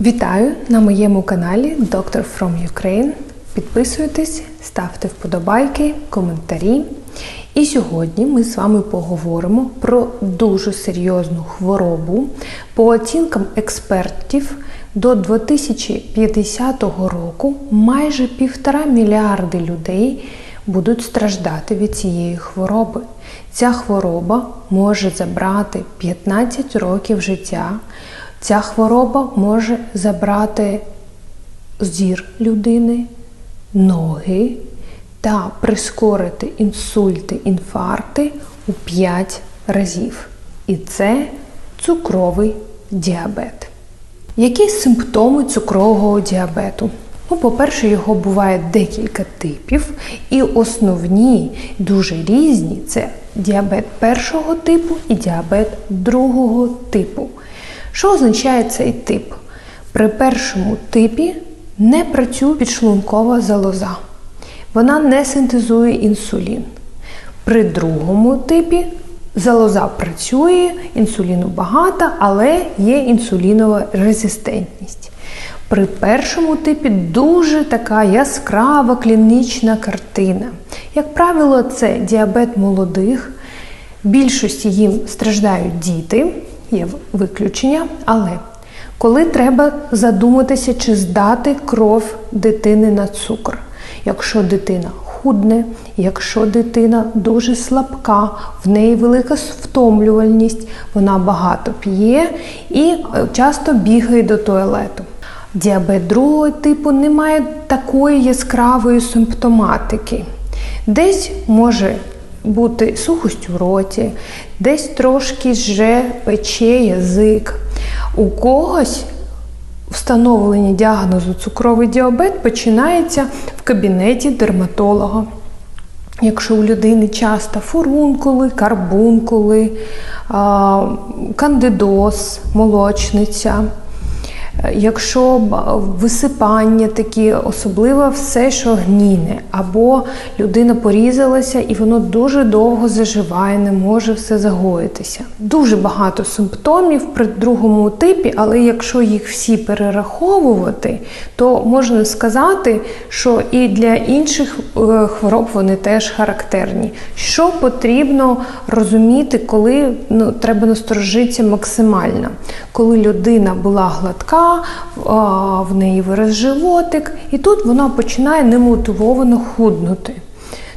Вітаю на моєму каналі Doctor from Ukraine. Підписуйтесь, ставте вподобайки, коментарі. І сьогодні ми з вами поговоримо про дуже серйозну хворобу. По оцінкам експертів, до 2050 року майже півтора мільярди людей будуть страждати від цієї хвороби. Ця хвороба може забрати 15 років життя. Ця хвороба може забрати зір людини, ноги та прискорити інсульти, інфаркти у 5 разів. І це цукровий діабет. Які симптоми цукрового діабету? Ну, по-перше, його буває декілька типів, і основні, дуже різні це діабет першого типу і діабет другого типу. Що означає цей тип? При першому типі не працює підшлункова залоза. Вона не синтезує інсулін. При другому типі залоза працює, інсуліну багато, але є інсулінова резистентність. При першому типі дуже така яскрава клінічна картина. Як правило, це діабет молодих. Більшості їм страждають діти, є виключення, але коли треба задуматися, чи здати кров дитини на цукор. Якщо дитина худне, якщо дитина дуже слабка, в неї велика втомлювальність, вона багато п'є і часто бігає до туалету. Діабет другого типу не має такої яскравої симптоматики. Десь може бути сухость у роті, десь трошки вже пече язик. У когось встановлення діагнозу цукровий діабет починається в кабінеті дерматолога. Якщо у людини часто фурункули, карбункули, кандидоз, молочниця. Якщо висипання такі, особливо все, що гніне, або людина порізалася і воно дуже довго заживає, не може все загоїтися. Дуже багато симптомів при другому типі, але якщо їх всі перераховувати, то можна сказати, що і для інших хвороб вони теж характерні. Що потрібно розуміти, коли ну, треба насторожитися максимально, коли людина була гладка в неї вираз животик, і тут вона починає немотивовано худнути.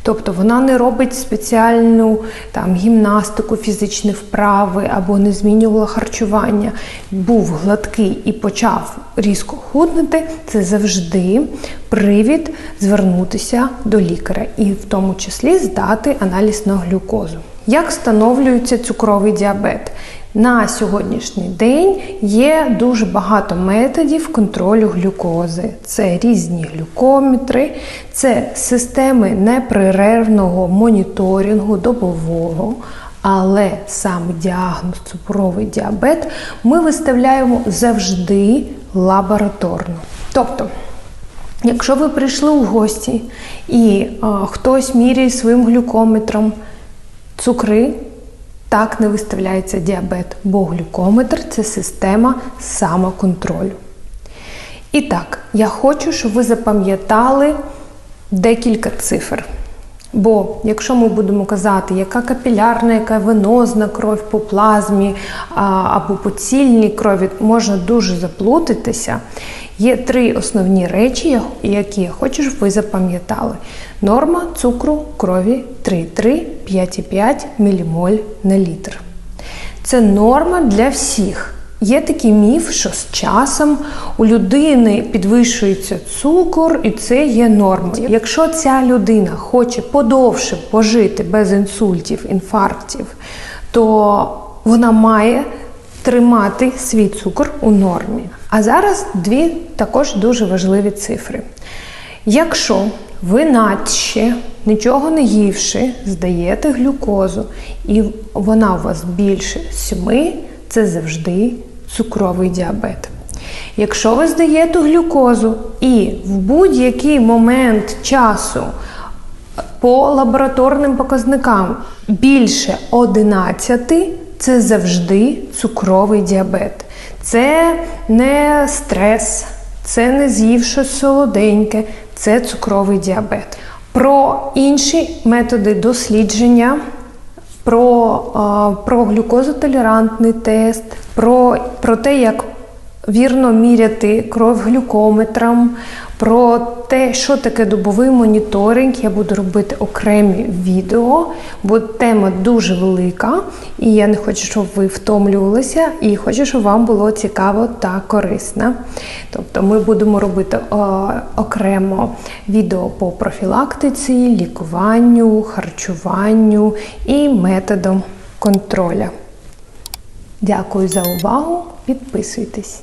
Тобто вона не робить спеціальну там, гімнастику, фізичні вправи або не змінювала харчування, був гладкий і почав різко худнути, це завжди привід звернутися до лікаря і в тому числі здати аналіз на глюкозу. Як встановлюється цукровий діабет? На сьогоднішній день є дуже багато методів контролю глюкози. Це різні глюкометри, це системи непрервного моніторингу добового. Але сам діагноз цукровий діабет ми виставляємо завжди лабораторно. Тобто, якщо ви прийшли у гості і а, хтось міряє своїм глюкометром цукри, так не виставляється діабет, бо глюкометр це система самоконтролю. І так, я хочу, щоб ви запам'ятали декілька цифр. Бо якщо ми будемо казати, яка капілярна, яка венозна кров по плазмі або по цільній крові, можна дуже заплутатися. Є три основні речі, які я хочу, щоб ви запам'ятали. Норма цукру крові 3,3-5,5 мілімоль на літр. Це норма для всіх. Є такий міф, що з часом у людини підвищується цукор, і це є нормою. Якщо ця людина хоче подовше пожити без інсультів, інфарктів, то вона має тримати свій цукор у нормі. А зараз дві також дуже важливі цифри. Якщо ви наче, нічого не ївши, здаєте глюкозу, і вона у вас більше 7, це завжди цукровий діабет. Якщо ви здаєте глюкозу і в будь-який момент часу по лабораторним показникам більше 11, це завжди цукровий діабет. Це не стрес, це не з'їв щось солоденьке, це цукровий діабет. Про інші методи дослідження, про, про глюкозотолерантний тест, про, про те, як вірно міряти кров глюкометром, про те, що таке добовий моніторинг. Я буду робити окремі відео, бо тема дуже велика, і я не хочу, щоб ви втомлювалися, і хочу, щоб вам було цікаво та корисно. Тобто ми будемо робити е, окремо відео по профілактиці, лікуванню, харчуванню і методам контроля. Дякую за увагу. Підписуйтесь.